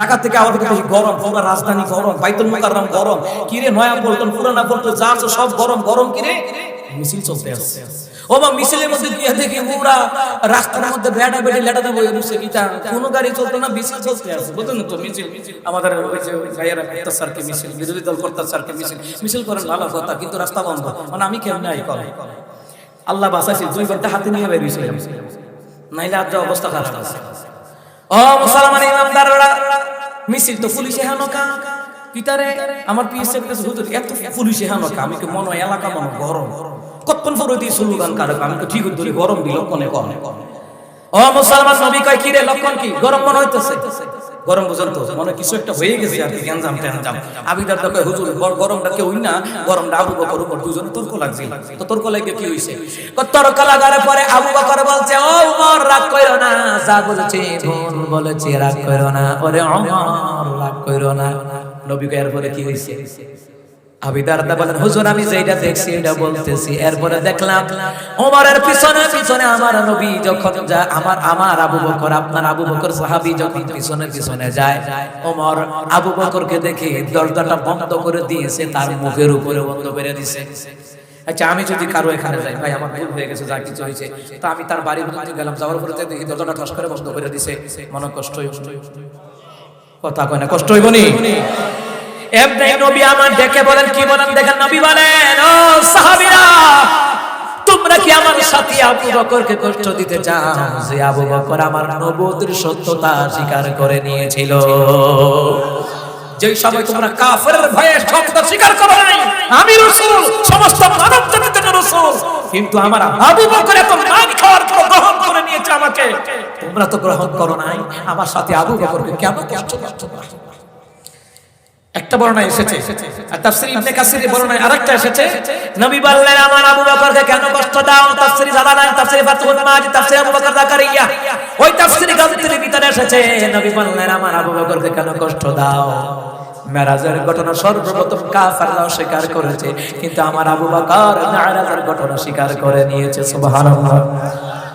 ঢাকা থেকে দেখি গরম, পুরো রাজধানী গরম, বাইতুল মুকাররম গরম। কিরে নয়া পল্টন পুরানা যা আছে সব গরম গরম কিরে মিছিল চলতে আছে। ও বা মিছিলের মধ্যে গিয়ে দেখি পুরা রাস্তার মধ্যে বেড়া বেড়ে গাড়ি চলতো না, মিছিল চলতে আছে। বুঝলেন তো, মিছিল। আমাদের ওই যে ভাইয়েরা করতে স্যারকে মিছিল, বিরোধী দল করতে স্যারকে মিছিল। মিছিল করেন ভালো কথা, কিন্তু রাস্তা বন্ধ। মানে আমি কেমন আই করে আল্লাহ বাঁচাইছি, দুই ঘণ্টা হাতে নিয়ে বেরিয়েছিলাম। নাইলে যা অবস্থা খারাপ আছে। ও মুসলমান ইমামদাররা, মিছিল তো পুলিশে হানকা পিতারে আমার পিএসএ কাছে হুজুর, এত পুলিশে হানকা আমি কি মনে এলাকা মনে গরম? কতক্ষণ পরে দিয়ে স্লোগান কারক আমি তো ঠিক ধরে গরম দিল? কনে ও মুসলমান নবী কয় কি রে লক্ষণ কি? গরম মনে হইতেছে? গরম পর্যন্ত মনে কিছু একটা হয়ে গেছে আর কি, গ্যাঞ্জাম ট্যাঞ্জাম। আবিদার কয় হুজুর গরমটা কেউ না, গরমটা আবু বকর উপর দুজনে তর্ক লাগছে তো তর্ক লাগে কি হইছে? তর্ক লাগার পরে আবু বকর বলছে, ও উমর, রাগ কইরো না, যা বলেছে ভুল বলেছে, রাগ কইরো না। ওরে উমর, রাগ কইরো না। নবী কয় এরপরে কি হইছে? আবিদার দা বলেন, হুজুর, আমি যেটা দেখছি এটা বলতেছি। এরপরে দেখলাম, ওমরের পিছনে পিছনে আমার নবী যখন যায়, আমার আমার আবু বকর, আপনার আবু বকর সাহাবী যখন পিছনে পিছনে যায়, ওমর আবু বকরকে দেখে দরজাটা বন্ধ করে দিয়েছে, তার মুখের উপরে বন্ধ করে দিয়েছে। আচ্ছা আমি যদি কারও এখানে যাই, ভাই, আমার ভুল হয়ে গেছে, যা কিছু হয়েছে, তো আমি তার বাড়ির মধ্যে গেলাম, যাওয়ার পরে দেখি দরজাটা ঠস করে বন্ধ করে দিছে মনে কষ্ট হইব। কথা কয় না, কষ্ট হইব নি? এমনি নবী আমার ডেকে বলেন, কি বলেন দেখেন, নবী বলেন, ও সাহাবীরা, তোমরা কি আমার সাথী আবু বকরকে কষ্ট দিতে চাও? যে আবু বকর আমার নবুয়তের সত্যতা স্বীকার করে নিয়েছিল। যেই সময় তোমরা কাফেরের ভয়ে সত্যতা স্বীকার করো নাই, আমি রাসূল, সমস্ত মানব জন্য রাসূল, কিন্তু আমার আবু বকর এত মান খাওয়ার পর গ্রহণ করে নিয়েছে আমাকে। তোমরা তো গ্রহণ করো নাই, আমার সাথে আবু বকরকে কেন কষ্ট করছ একটা বর্ণনা এসেছে। আর তাফসীর ইবনে কাসিরের বর্ণনায় আরেকটা এসেছে। নবী বললেন, আমার আবু বকরকে কেন কষ্ট দাও? তাফসীর জালালান তাফসীর ফাতুল মাজিদ, তাফসীর আবু বকর জাকারিয়া। ওই তাফসীর গাজীর ভিতরে এসেছে। নবী বললেন, আমার আবু বকরকে কেন কষ্ট দাও? মেরাজের ঘটনা সর্বপ্রথম কাফেররা স্বীকার করেছে। কিন্তু আমার আবু বকর মেরাজের ঘটনা স্বীকার করে নিয়েছে, সুবহানাল্লাহ।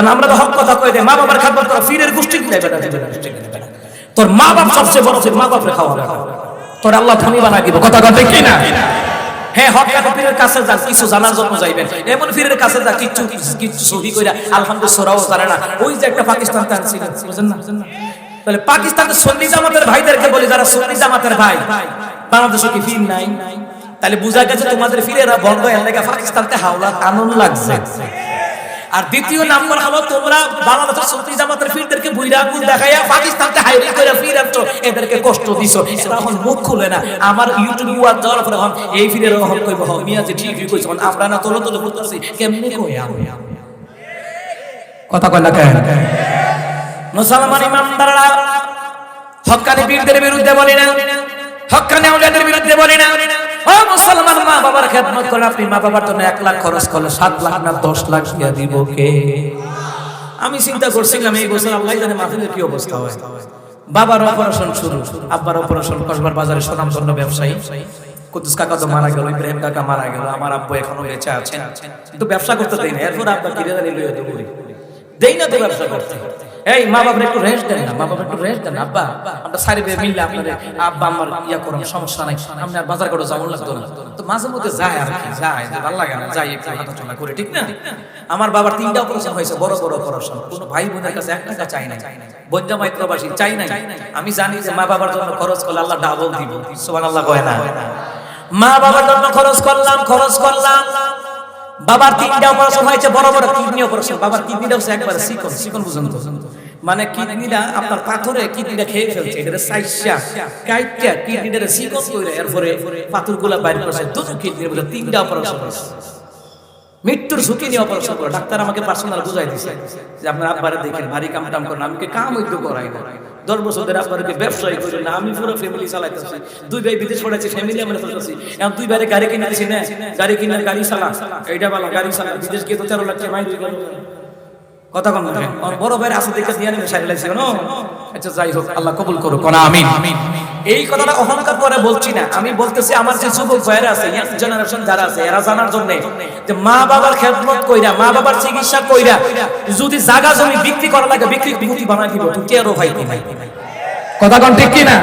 কারণ আমরা তো হক কথা কয়ে দেই, মা বাবার খাবার ফিরের গোষ্ঠী। তোর মা বাপ সবচেয়ে বড় মা খাওয়া তোর আল্লাহ কথা কথা কি না পাকিস্তান তাহলে ভাইদেরকে যারা ভাই কি ফির নাই? তাহলে বুঝা গেছে তোমাদের ফিরেরা বন্ধ, এর লেগে পাকিস্তানতে হাওলা আনন্দ লাগছে। আর দ্বিতীয় নাম্বার হলো তোমরা বাংলাদেশের সুন্নি জামাতের ফিরদেরকে বুইরা আগুন দেখাইয়া পাকিস্তানতে হাইরে করে ফিরাচ্ছ এদেরকে কষ্ট দিছো। এরা এখন মুখ খুলে না। আমার ইউটিউব ওয়ার যাওয়ার পরে এখন এই ফিরের হল কইব। হ মিয়া যে ঠিকই কইছ। আমরা না তোলো তোলো করতেছি। কেমনে কই আমি? কথা না কেন? মুসলমান ইমানদাররা হক্কানি পীরদের বিরুদ্ধে বলি না। হক্কানি আউলিয়াদের বিরুদ্ধে বলি না। ও মুসলমান মা বাবার খেদমত করে আপনি মা বাবার জন্য এক লাখ খরচ করলে সাত লাখ না দশ লাখ দিয়া দিব কে? আমি চিন্তা করছিলাম, এই বছর আল্লাহ জানে মাহফিলের কি অবস্থা হয়। বাবার অপারেশন শুরু, আব্বার অপারেশন কসবার বাজারে সুনামধন্য ব্যবসায়ী। কুদ্দুস কাকা তো মারা গেল, ইব্রাহিম কাকা মারা গেল, আমার আব্বু এখনও বেঁচে আছেন। কিন্তু ব্যবসা করতে দেয় না, এরপর আব্বা কিনে জানি লইয়া দেবো দেই না তো ব্যবসা করতে। এই মা বাবার একটু রেস্ট দেন না, মা বাবা একটু রেস্ট দেন আব্বা, আমরা সারি বেয়ে মিললে আপনাদের আব্বা, আমার ইয়া করুন, সমস্যা নাই। আপনি আর বাজার করে যাওয়ার লাগতো না। তো মাঝে মধ্যে যায় আর কি, যায়, যে ভালো লাগে না, যাই একটু হাঁটাচলা করে, ঠিক না? আমার বাবার তিনটা অপারেশন হয়েছে, বড় বড় অপারেশন কোনো ভাই বোনের কাছে এক টাকা চাই নাই বঞ্জা মাইত্রবাসী চাই নাই। আমি জানি যে মা বাবার জন্য খরচ করলে আল্লাহ ডাবল দিব সোমান আল্লাহ কয় না। মা বাবার জন্য খরচ করলাম খরচ করলাম। বাবার তিনটা অপারেশন হয়েছে, বড় বড় কিডনি অপারেশন বাবার কিডনিটা হচ্ছে একবার সিকন সিকন বুঝুন তো মানে কিডনিটা আপনার পাথরে কিডনিটা খেয়ে ফেলছে, এটা সাইসা কাইটা কিডনিটা সিকন কইরা এরপরে পাথরগুলা বাইরে করছে, দুটো কিডনির মধ্যে তিনটা অপারেশন হয়েছে। মৃত্যুর ঝুঁকি নিয়ে অপারেশন করে। ডাক্তার আমাকে পার্সোনাল বুঝাই দিছে যে আপনার আব্বারে দেখেন, ভারী কাম টাম করেন, আমি কাম হইতে করাই না। দশ বছর ধরে আপনাদেরকে ব্যবসায়ী করি না, আমি পুরো ফ্যামিলি চালাইতেছি। দুই ভাই বিদেশ পড়েছি ফ্যামিলি আমরা চলতেছি। এখন দুই ভাইরে গাড়ি কিনে দিছি, না, গাড়ি কিনে গাড়ি চালা, এইটা বালা গাড়ি চালা, বিদেশ গিয়ে তো তেরো লাখ টাকা। কথা কম বড় ভাইয়ের আছে দেখে দিয়ে নেবে সাইড লাগছে কেন আচ্ছা যাই হোক আল্লাহ কবুল করো কোন আমিন। এই কথাটা অহংকার করে বলছি না। আমি বলতেছি আমার যে যুবক ভাইয়েরা আছে ইয়াং জেনারেশন যারা আছে এরা জানার জন্য যে মা বাবার খেদমত কইরা মা বাবার চিকিৎসা কইরা যদি জায়গা জমি বিক্রি করা লাগে বিক্রি বিক্রি বানাই দিব তুই কে রো ভাই ভাই কথা কোন ঠিক কি না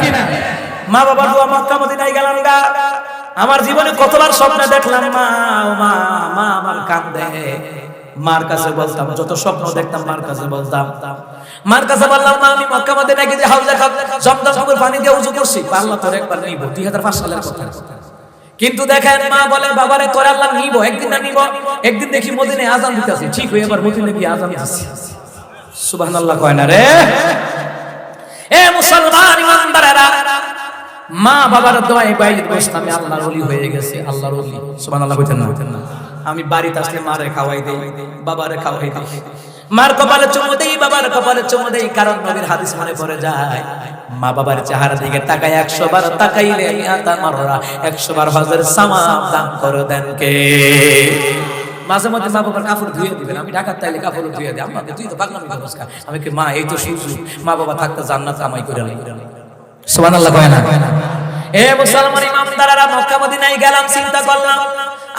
মা বাবার দোয়া মক্কা মদিনায় গেলাম গা। আমার জীবনে কতবার স্বপ্নে দেখলাম মা মা মা আমার কান্দে। মার কাছে বলতাম, যত স্বপ্ন দেখতাম মার কাছে বলতাম। মার কাছে বললাম, মা, আমি মক্কা মদিনায় গিয়ে হাউজে জমদম পুকুর পানি দিয়ে উজু করছি আল্লাহ তোর একবার নিব, দুই হাজার পাঁচ সালের কথা। কিন্তু দেখেন, মা বলে বাবারে, তোর আল্লাহ নিব, একদিন না নিব, একদিন দেখি মদিনে আজান দিতেছি। ঠিক হয়ে এবার মদিনে গিয়ে আজান দিতেছি। সুবহানাল্লাহ কয় না রে। এ মুসলমান ইমানদারেরা, মা বাবার দোয়ায় বাইরে বসে আমি আল্লাহর ওলি হয়ে গেছে, আল্লাহর ওলি। সুবহানাল্লাহ কইতেন না। আমি বাড়িতে আসলে মারে খাওয়াই দেই বাবারে খাওয়াই দেই। মার কপালে চুমু দেই বাবার কপালে চুমু দেই কারণ নবীর হাদিস মনে পড়ে যায় মা বাবার চেহারা দিকে তাকাই একশো বার তাকাইলে আতা মাররা একশো বার হজের সামাম দান করে দেন কে? মাঝে মধ্যে মা বাবার কাপড় ধুয়ে দিবেন আমি ঢাকার তাইলে কাপড় ধুয়ে দিই। আমাকে তুই তো কেন? আমি কি মা এই তো সুযোগ মা বাবা থাকতে জান্নাত কামাই করে সুবহানাল্লাহ কয় না? এ মুসলমান ইমামদারেরা মক্কা মদিনায় গেলাম চিন্তা করলাম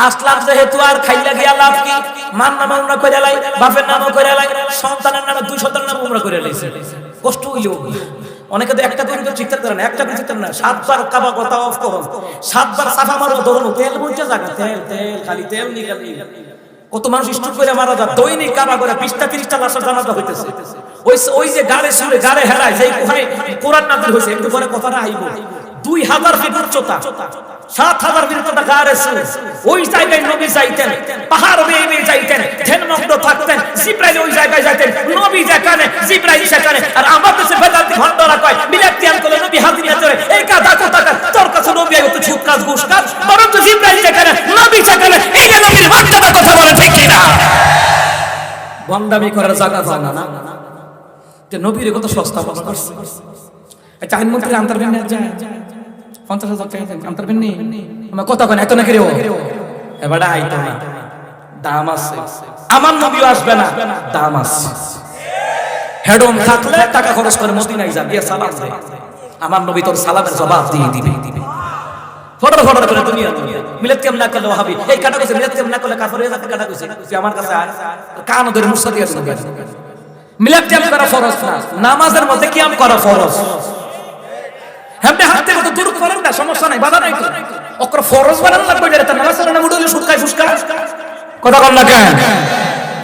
আসলাম যেহেতু আর খাইলা গিয়া লাভ কি? মান নামে উমরা করে লাই, বাপের নামও করে লাই, সন্তানের নামে দুই সন্তানের নামে উমরা করে লাইছে। কষ্ট হইলেও অনেকে তো একটা করে ঠিক থাকতে না, একটা করে ঠিক না, সাতবার কাবা কথা অফ করো সাতবার সাফা মারো ধরো তেল বইতে জায়গা তেল তেল, খালি তেল নি খালি কত মানুষ স্টুক করে মারা যায়, দৈনিক কাবা করে বিশটা, তিরিশটা লাশের জানাজা হইতেছে। ওই ওই যে গাড়ে সুরে গাড়ে হেরায়, যেই কোথায় কোরআন নাজিল হয়েছে একটু পরে কথাটা আইব। দুই হাজার ফিট উচ্চতা, সাত হাজার ফিট উচ্চতা গাড়ে ওই জায়গায় নবী যাইতেন, পাহাড় বেয়ে বেয়ে যাইতেন, ধ্যানমগ্ন থাকতেন, জিব্রাইল ওই জায়গায় যাইতেন, নবী যেখানে, জিব্রাইল সেখানে। আর আমার দেশে বেদান্তি ভণ্ডরা কয় মিলাক্তি আনকলে নবী নিয়ে চলে এই কাদা কোথা তোর কাছে নবী আগে তো ছুট কাজ ঘুষ কাজ। বরঞ্চ জিব্রাইল যেখানে, নবী সেখানে, এই যে নবীর বাচ্চাটা কথা বলে ঠিক কিনা? বন্দামি করার জায়গা জানা না। নবীর কত সস্তা মনে করছে আচ্ছা আইনমন্ত্রী আন্তর্বেন যায় আমার নবী তোর সালামের জবাব দিয়ে দিবে। দিবে ফটো ফটো করে দুনিয়া দুনিয়া মিলাত কেমন না করলে ওহাবি এই কাটা কইছে মিলাত কেমন না করলে কাফর যাবে কাটা কইছে তুই আমার কাছে আয়। কান ধরে মুসা দিয়ে নামাজের মধ্যে কিয়াম করা ফরজ। হেমনে হাত থেকে তো দূর করেন না, সমস্যা নাই, বাধা নাই অকর ফরজ বানান লাগবে এটা তো নামাজ না মুডলে সুটকাই ফুসকা। কথা কোন না কেন?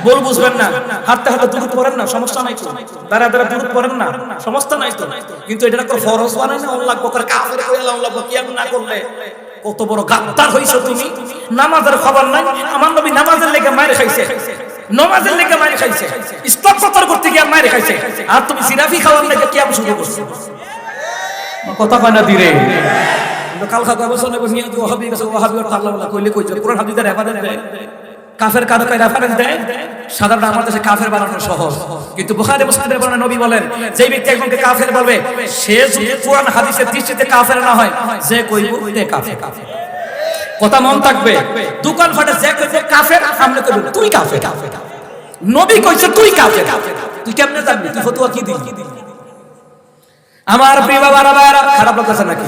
বল বুঝবেন না, হাতে হাতে দূর করেন না, সমস্যা নাই তো। দাঁড়া দাঁড়া দূর করেন না, সমস্যা নাই তো। কিন্তু এটা করে ফরজ বানায় না, আল্লাহ করে কাফের কইলা আল্লাহ কিয়াম না করলে? কত বড় গাদ্দার হইছো তুমি। নামাজের খবর নাই, আমার নবী নামাজের লেগে মার খাইছে। নামাজের লেগে মার খাইছে। প্রচার করতে গিয়ে মার খাইছে। আর তুমি জিরাফি খাওয়ার লেগে কিয়াম শুরু করছ। কথা কয় না দিরে কাল খাওয়া বছর নিয়ে ওহাবি গেছে ওহাবি বলা কইলে কইছে, কোরআন হাদিসের রেফারেন্স দেয় কাফের কারও কয় রেফারেন্স দেয়। সাধারণত আমার দেশে কাফের বানানো সহজ। কিন্তু বুখারী মুসলিমের বর্ণনা নবী বলেন, যেই ব্যক্তি একজনকে কাফের বলবে, সে যদি কোরআন হাদিসের দৃষ্টিতে কাফের না হয়, যে কইব তে কাফের। কথা মন থাকবে? দোকান ফাটে, যে কইবে কাফের, সামনে কইবে, তুই কাফের। নবী কইছে, তুই কাফের। তুই কেমনে জানবি? তুই ফতোয়া কি দিলি আমার প্রিয় বাবারা ভাইরা খারাপ লাগতেছে নাকি?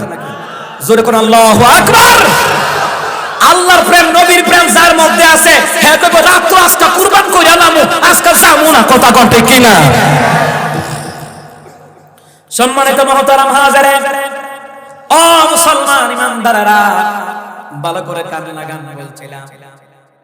জোরে কোন আল্লাহু আকবার। আল্লাহর প্রেম, নবীর প্রেম যার মধ্যে আছে হ্যাঁ কইব রাত তো আজকে কুরবান কইরা নামু আজকে যামু না, কথা কোন ঠিক কিনা সম্মানিত মহতারাম হাজারে ও মুসলমান ইমানদারেরা, ভালো করে কানে লাগান বলছিলাম।